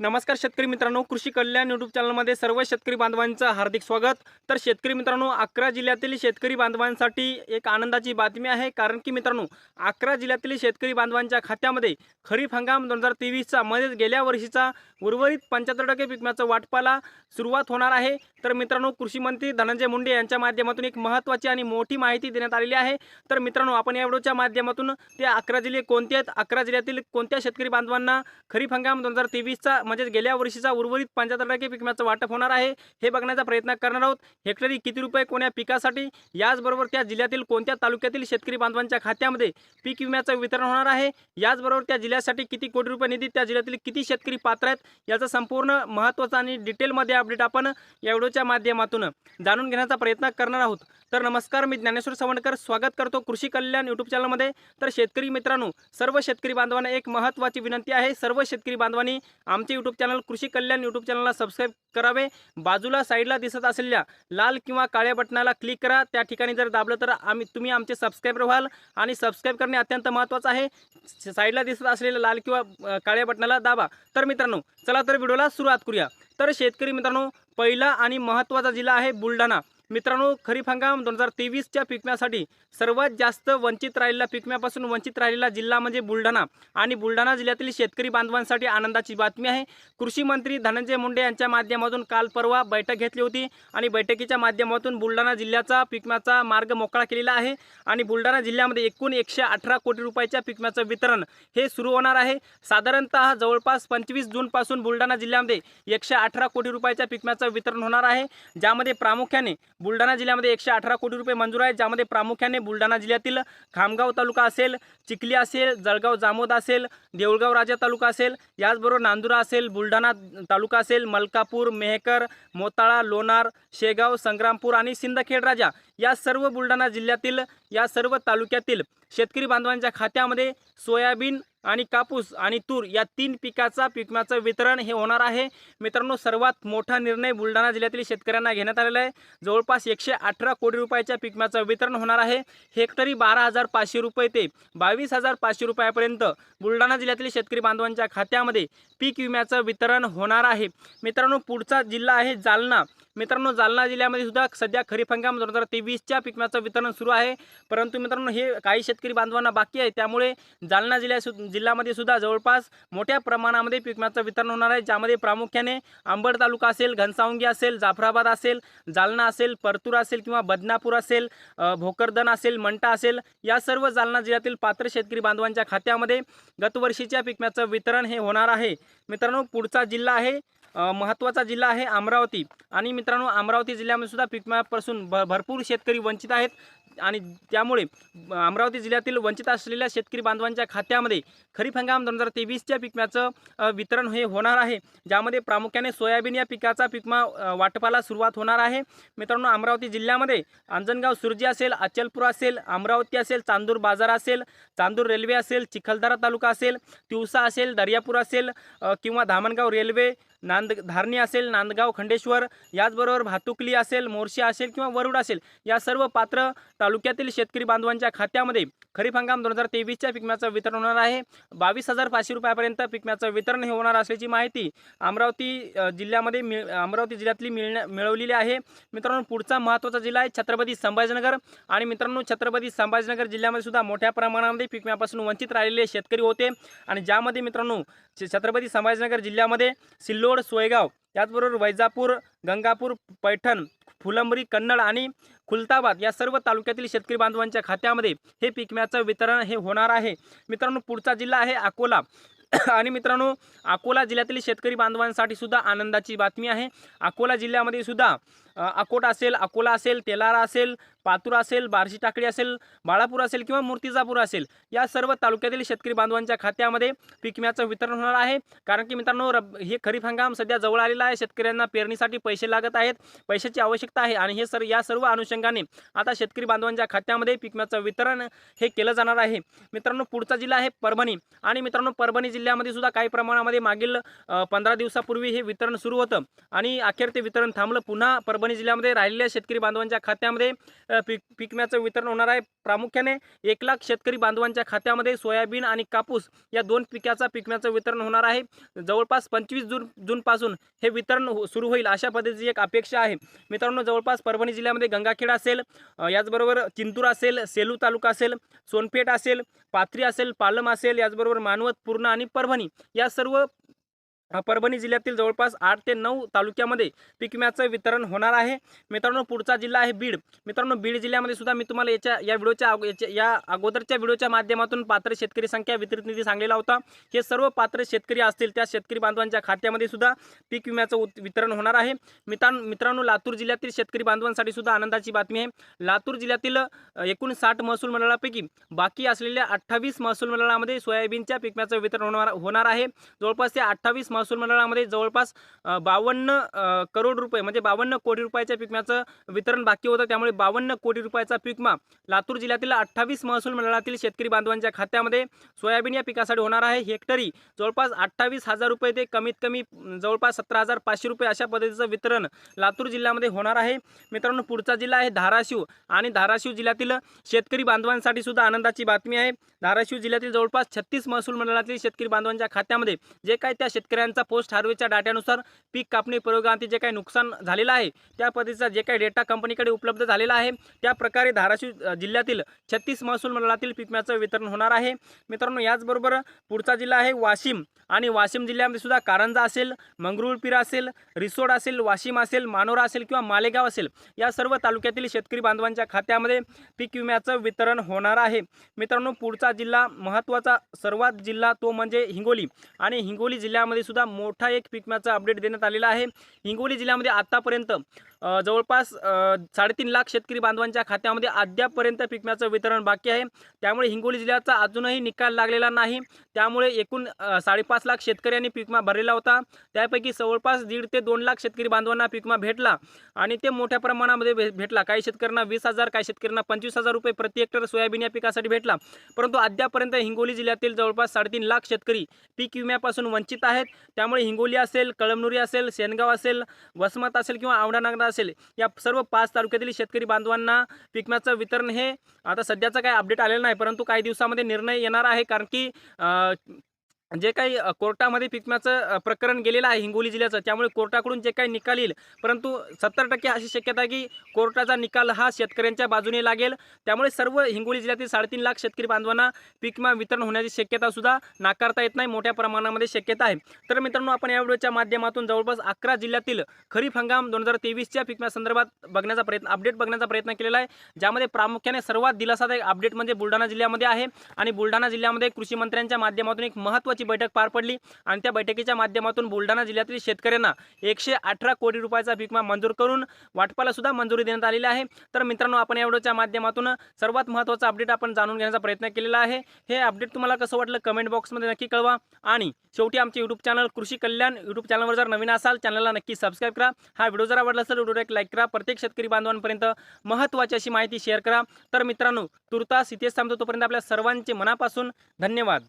नमस्कार शेतकरी मित्रांनो कृषी कल्याण युट्यूब चॅनलमध्ये सर्व शेतकरी बांधवांचं हार्दिक स्वागत. तर शेतकरी मित्रांनो अकरा जिल्ह्यातील शेतकरी बांधवांसाठी एक आनंदाची बातमी आहे. कारण की मित्रांनो अकरा जिल्ह्यातील शेतकरी बांधवांच्या खात्यामध्ये खरीप हंगाम दोन हजार तेवीसचा म्हणजेच गेल्या वर्षीचा उर्वरित पंच्याहत्तर टक्के पिकम्याचं वाटपाला सुरुवात होणार आहे. तर मित्रांनो कृषी मंत्री धनंजय मुंडे यांच्या माध्यमातून एक महत्त्वाची आणि मोठी माहिती देण्यात आलेली आहे. तर मित्रांनो आपण या व्हिडिओच्या माध्यमातून ते अकरा जिल्हे कोणते आहेत? अकरा जिल्ह्यातील कोणत्या शेतकरी बांधवांना खरीप हंगाम दोन हजार तेवीसचा म्हणजेच गेल्या वर्षीचा उर्वरित पंच्याहत्तर टक्के पिकम्याचं वाटप होणार आहे. हे बघण्याचा प्रयत्न करणार आहोत. हेक्टरी किती रुपये कोण्या पिकासाठी? याचबरोबर त्या जिल्ह्यातील कोणत्या तालुक्यातील शेतकरी बांधवांच्या खात्यामध्ये पीक विम्याचं वितरण होणार आहे? याचबरोबर त्या जिल्ह्यासाठी किती कोटी रुपये निधी त्या जिल्ह्यातील किती शेतकरी पात्र आहेत? याचं संपूर्ण महत्त्वाचं आणि डिटेलमध्ये अपडेट आपण या व्हिडिओच्या माध्यमातून जाणून घेण्याचा प्रयत्न करणार आहोत. तर नमस्कार मी ज्ञानेश्वर सवणकर स्वागत करतो कृषी कल्याण यूट्यूब चॅनलमध्ये. तर शेतकरी मित्रांनो सर्व शेतकरी बांधवांना एक महत्त्वाची विनंती आहे. सर्व शेतकरी बांधवांनी आमचे यूट्यूब चॅनल कृषी कल्याण यूट्यूब चॅनलला सबस्क्राईब करावे. बाजूला साईडला दिसत असलेल्या लाल किंवा काळ्या बटनाला क्लिक करा. त्या ठिकाणी जर दाबलं तर आम्ही तुम्ही आमचे सबस्क्राईबर व्हाल आणि सबस्क्राईब करणे अत्यंत महत्त्वाचं आहे. साईडला दिसत असलेल्या लाल किंवा काळ्या बटनाला दाबा. तर मित्रांनो चला तर व्हिडिओला सुरुवात करूया. तर शेतकरी मित्रांनो पहिला आणि महत्त्वाचा जिल्हा आहे बुलढाणा. मित्रांनो खरीप हंगाम दोन हजार तेवीसच्या पिकम्यासाठी सर्वात जास्त वंचित राहिलेला पिकम्यापासून वंचित राहिलेला जिल्हा म्हणजे बुलढाणा. आणि बुलढाणा जिल्ह्यातील शेतकरी बांधवांसाठी आनंदाची बातमी आहे. कृषी मंत्री धनंजय मुंडे यांच्या माध्यमातून काल परवा बैठक घेतली होती आणि बैठकीच्या माध्यमातून बुलढाणा जिल्ह्याचा पिकम्याचा मार्ग मोकळा केलेला आहे आणि बुलढाणा जिल्ह्यामध्ये एकूण एकशे अठरा कोटी रुपयाच्या पिकम्याचं वितरण हे सुरू होणार आहे. साधारणतः जवळपास पंचवीस जूनपासून बुलढाणा जिल्ह्यामध्ये एकशे अठरा कोटी रुपयाच्या पिकम्याचं वितरण होणार आहे. ज्यामध्ये प्रामुख्याने बुलढाणा जिल्ह्यामध्ये एकशे अठरा कोटी रुपये मंजूर आहेत ज्यामध्ये प्रामुख्याने बुलढाणा जिल्ह्यातील खामगाव तालुका असेल चिखली असेल जळगाव जामोद असेल देऊळगाव राजा तालुका असेल याचबरोबर नांदुरा असेल बुलढाणा तालुका असेल मलकापूर मेहकर मोताळा लोणार शेगाव संग्रामपूर आणि सिंदखेड राजा. या सर्व बुलढाणा जिल्ह्यातील या सर्व तालुक्यातील शेतकरी बांधवांच्या खात्यामध्ये सोयाबीन आणि कापूस आणि तूर या तीन पिकाचा पिकम्याचं वितरण हे होणार आहे. मित्रांनो सर्वात मोठा निर्णय बुलढाणा जिल्ह्यातील शेतकऱ्यांना घेण्यात आलेला आहे. जवळपास एकशे अठरा कोटी रुपयाच्या पिकम्याचं वितरण होणार आहे. हेक्टरी बारा हजार पाचशे रुपये ते बावीस हजार पाचशे रुपयापर्यंत बुलढाणा जिल्ह्यातील शेतकरी बांधवांच्या खात्यामध्ये पीक विम्याचं वितरण होणार आहे. मित्रांनो पुढचा जिल्हा आहे जालना. मित्रांनो जालना जिल्ह्यामध्ये सुद्धा सध्या खरीप हंगाम दोन हजार तेवीसच्या पिकम्याचं वितरण सुरू आहे. परंतु मित्रांनो हे काही शेतकरी बांधवांना बाकी आहे. त्यामुळे जालना जिल्ह्या सु जिल्ह्यामध्ये सुद्धा जवळपास मोठ्या प्रमाणामध्ये पिकम्याचं वितरण होणार आहे ज्यामध्ये प्रामुख्याने आंबड तालुका असेल घनसावंगी असेल जाफराबाद असेल जालना असेल परतूर असेल किंवा बदनापूर असेल भोकरदन असेल मंटा असेल या सर्व जालना जिल्ह्यातील पात्र शेतकरी बांधवांच्या खात्यामध्ये गतवर्षीच्या पिकम्याचं वितरण हे होणार आहे. मित्रांनो पुढचा जिल्हा आहे महत्त्वाचा जिल्हा आहे अमरावती. आणि मित्रांनो अमरावती जिल्ह्यामध्ये सुद्धा पीकमापासून भ भरपूर शेतकरी वंचित आहेत आणि त्यामुळे अमरावती जिल्ह्यातील वंचित असलेल्या शेतकरी बांधवांच्या खात्यामध्ये खरीप हंगाम दोन हजार तेवीसच्या पिकम्याचं वितरण हे होणार आहे. ज्यामध्ये प्रामुख्याने सोयाबीन या पिकाचा पिकमा वाटपाला सुरुवात होणार आहे. मित्रांनो अमरावती जिल्ह्यामध्ये अंजनगाव सुरजी असेल अचलपूर असेल अमरावती असेल चांदूर बाजार असेल चांदूर रेल्वे असेल चिखलदरा तालुका असेल तिवसा असेल दर्यापूर असेल किंवा धामणगाव रेल्वे नांद धारणी असेल नांदगाव खंडेश्वर याचबरोबर भातुकली असेल मोर्शी असेल किंवा वरुड असेल या सर्व पात्र तालुक्यातील शेतकरी बांधवांच्या खात्यामध्ये खरीप हंगाम दोन हजार तेवीसच्या पिकम्याचं वितरण होणार आहे. बावीस हजार पाचशे रुपयापर्यंत पिकम्याचं वितरण हे होणार असल्याची माहिती अमरावती जिल्ह्यामध्ये मिळ अमरावती जिल्ह्यातली मिळण्या मिळवलेली आहे. मित्रांनो पुढचा महत्त्वाचा जिल्हा आहे छत्रपती संभाजीनगर. आणि मित्रांनो छत्रपती संभाजीनगर जिल्ह्यामध्ये सुद्धा मोठ्या प्रमाणामध्ये पिकम्यापासून वंचित राहिलेले शेतकरी होते. आणि ज्यामध्ये मित्रांनो छत्रपती संभाजीनगर जिल्ह्यामध्ये सिल्लोड सोयगाव त्याचबरोबर वैजापूर गंगापूर पैठण फुलंबरी कन्नड आणि खुलताबाद या सर्व तालुक्यातील शेतकरी बांधवांच्या खात्यामध्ये हे पिकम्याचं वितरण हे होणार आहे. मित्रांनो पुढचा जिल्हा आहे अकोला. आणि मित्रांनो अकोला जिल्ह्यातील शेतकरी बांधवांसाठी सुद्धा आनंदाची बातमी आहे. अकोला जिल्ह्यामध्ये सुद्धा अकोट असेल अकोला असेल तेलारा असेल पातूर असेल बार्शी टाकळी असेल बाळापूर असेल किंवा मूर्तिजापूर असेल या सर्व तालुक्यातील शेतकरी बांधवांच्या खात्यामध्ये पिकम्याचं वितरण होणार आहे. कारण की मित्रांनो रब हे खरीप हंगाम सध्या जवळ आलेला आहे. शेतकऱ्यांना पेरणीसाठी पैसे लागत आहेत पैशाची आवश्यकता आहे. आणि हे सर या सर्व अनुषंगाने आता शेतकरी बांधवांच्या खात्यामध्ये पिकम्याचं वितरण हे केलं जाणार आहे. मित्रांनो पुढचा जिल्हा आहे परभणी. आणि मित्रांनो परभणी जिल्ह्यामध्ये सुद्धा काही प्रमाणामध्ये मागील पंधरा दिवसापूर्वी हे वितरण सुरू होतं. आणि अखेर ते वितरण थांबलं. पुन्हा परभणी जिल्ह्यामध्ये राहिलेल्या शेतकरी बांधवांच्या खात्यामध्ये पीक पीक वितरण होणार आहे. प्रामुख्याने एक लाख शेतकरी बांधवांच्या खात्यामध्ये सोयाबीन आणि कापूस या दोन पिकाचा पीक वितरण होणार आहे. जवळपास पंचवीस जून जूनपासून हे वितरण हो- सुरू होईल अशा पद्धतीची एक अपेक्षा आहे. मित्रांनो जवळपास परभणी जिल्ह्यामध्ये गंगाखेड असेल याचबरोबर चिंतूर असेल सेलू तालुका असेल सोनपेठ असेल पाथरी असेल पालम असेल याचबरोबर मानवत पूर्णा आणि परभणी या सर्व परभणी जिल्ह्यातील जवळपास आठ ते नऊ तालुक्यामध्ये पीक विम्याचं वितरण होणार आहे. मित्रांनो पुढचा जिल्हा आहे बीड. मित्रांनो बीड जिल्ह्यामध्ये सुद्धा मी तुम्हाला याच्या या व्हिडिओच्या याच्या- या अगोदरच्या व्हिडिओच्या माध्यमातून पात्र शेतकरी संख्या वितरित निधी सांगलेला होता. हे सर्व पात्र शेतकरी असतील त्या शेतकरी बांधवांच्या खात्यामध्ये सुद्धा पीक विम्याचं उत- वितरण होणार आहे. मित्रां मित्रांनो लातूर जिल्ह्यातील शेतकरी बांधवांसाठी सुद्धा आनंदाची बातमी आहे. लातूर जिल्ह्यातील एकूण साठ महसूल मंडळापैकी बाकी असलेल्या अठ्ठावीस महसूल मंडळामध्ये सोयाबीनच्या पीक विम्याचं वितरण होणार होणार आहे. जवळपास ते अठ्ठावीस महसूल मंडळामध्ये जवळपास बावन्न करोड रुपये म्हणजे बावन्न कोटी रुपयाच्या पिकम्याचं वितरण बाकी होतं. त्यामुळे बावन्न कोटी रुपयाचा पिकमा लातूर जिल्ह्यातील अठ्ठावीस महसूल मंडळातील शेतकरी बांधवांच्या खात्यामध्ये सोयाबीन या पिकासाठी होणार आहे. हेक्टरी जवळपास अठ्ठावीस हजार रुपये ते कमीत कमी जवळपास सतरा हजार पाचशे रुपये अशा पद्धतीचं वितरण लातूर जिल्ह्यामध्ये होणार आहे. मित्रांनो पुढचा जिल्हा आहे धाराशिव आणि धाराशिव जिल्ह्यातील शेतकरी बांधवांसाठी सुद्धा आनंदाची बातमी आहे. धाराशिव जिल्ह्यातील जवळपास छत्तीस महसूल मंडळातील शेतकरी बांधवांच्या खात्यामध्ये जे काही त्या शेतकऱ्यांचा पोस्ट हार्वेस्टच्या डाट्यानुसार पीक कापणी प्रयोगांती जे काही नुकसान झालेलं आहे त्या पद्धतीचा जे काही डेटा कंपनीकडे उपलब्ध झालेला आहे त्या प्रकारे धाराशिव जिल्ह्यातील छत्तीस महसूल मंडळातील पीक विम्याचं वितरण होणार आहे. मित्रांनो याचबरोबर पुढचा जिल्हा आहे वाशिम आणि वाशिम जिल्ह्यामध्ये सुद्धा कारंजा असेल मंगरुळपीर असेल रिसोड असेल वाशिम असेल मानोरा असेल किंवा मालेगाव असेल या सर्व तालुक्यातील शेतकरी बांधवांच्या खात्यामध्ये पीक विम्याचं वितरण होणार आहे. मित्रांनो पुढचा जिल्हा महत्त्वाचा सर्वात जिल्हा तो म्हणजे हिंगोली आणि हिंगोली जिल्ह्यामध्ये सुद्धा मोठा एक पीक विम्याचा अपडेट देण्यात आलेला आहे. हिंगोली जिल्ह्यामध्ये आतापर्यंत जवळपास साडेतीन लाख शेतकरी बांधवांच्या खात्यामध्ये अद्यापपर्यंत पीक विम्याचं वितरण बाकी आहे. त्यामुळे हिंगोली जिल्ह्याचा अजूनही निकाल लागलेला नाही. त्यामुळे एकूण साडेपाच लाख शेतकऱ्यांनी पीक विमा भरलेला होता. त्यापैकी जवळपास दीड ते दोन लाख शेतकरी बांधवांना पीक विमा भेटला आणि ते मोठ्या प्रमाणामध्ये भे- भेटला. काही शेतकऱ्यांना वीस हजार काही शेतकऱ्यांना पंचवीस हजार रुपये प्रति हेक्टर सोयाबीन या पिकासाठी भेटला. परंतु अद्यापर्यंत हिंगोली जिल्ह्यातील जवळपास साडेतीन लाख शेतकरी पीक विम्यापासून वंचित आहेत. त्यामुळे हिंगोली असेल कळमनुरी असेल सेनगाव असेल वसमत असेल किंवा औंढा असेल. या सर्व पाच तालुक्यातील शेतकरी बांधवांना पिकम्याचं वितरण हे आता सध्याचं काही अपडेट आलेलं नाही परंतु काही दिवसामध्ये निर्णय येणार आहे कारण की जे काही कोर्टामध्ये पिकण्याचं प्रकरण गेलेलं आहे हिंगोली जिल्ह्याचं त्यामुळे कोर्टाकडून जे काही निकाल येईल परंतु सत्तर टक्के अशी शक्यता आहे की कोर्टाचा निकाल हा शेतकऱ्यांच्या बाजूने लागेल. त्यामुळे सर्व हिंगोली जिल्ह्यातील साडेतीन लाख शेतकरी बांधवांना पिकमा वितरण होण्याची शक्यता सुद्धा नाकारता येत नाही. मोठ्या प्रमाणामध्ये शक्यता आहे. तर मित्रांनो आपण या व्हिडिओच्या माध्यमातून जवळपास अकरा जिल्ह्यातील खरीप हंगाम दोन हजार तेवीसच्या पिकम्यासंदर्भात संदर्भात बघण्याचा प्रयत्न अपडेट बघण्याचा प्रयत्न केलेला आहे. ज्यामध्ये प्रामुख्याने सर्वात दिलासादायक अपडेट म्हणजे बुलढाणा जिल्ह्यामध्ये आहे. आणि बुलढाणा जिल्ह्यामध्ये कृषी मंत्र्यांच्या माध्यमातून एक महत्त्वाची बैठक पार पडली आणि त्या बैठकीच्या माध्यमातून बुलढाणा जिल्ह्यातील शेतकऱ्यांना एकशे अठरा कोटी रुपयाचा पीक विमा मंजूर करून वाटपाला सुद्धा मंजुरी देण्यात आलेली आहे. तर मित्रांनो आपण या व्हिडिओच्या माध्यमातून सर्वात महत्त्वाचा अपडेट आपण जाणून घेण्याचा प्रयत्न केलेला आहे. हे अपडेट तुम्हाला कसं वाटलं कमेंट बॉक्समध्ये नक्की कळवा आणि शेवटी आमचे यूट्यूब चॅनल कृषी कल्याण यूट्यूब चॅनलवर जर नवीन असाल चॅनलला नक्की सबस्क्राईब करा. हा व्हिडिओ जर आवडला असेल व्हिडिओ एक लाईक करा. प्रत्येक शेतकरी बांधवांपर्यंत महत्त्वाची अशी माहिती शेअर करा. तर मित्रांनो तुर्तास इथेच थांबतो तोपर्यंत आपल्या सर्वांचे मनापासून धन्यवाद.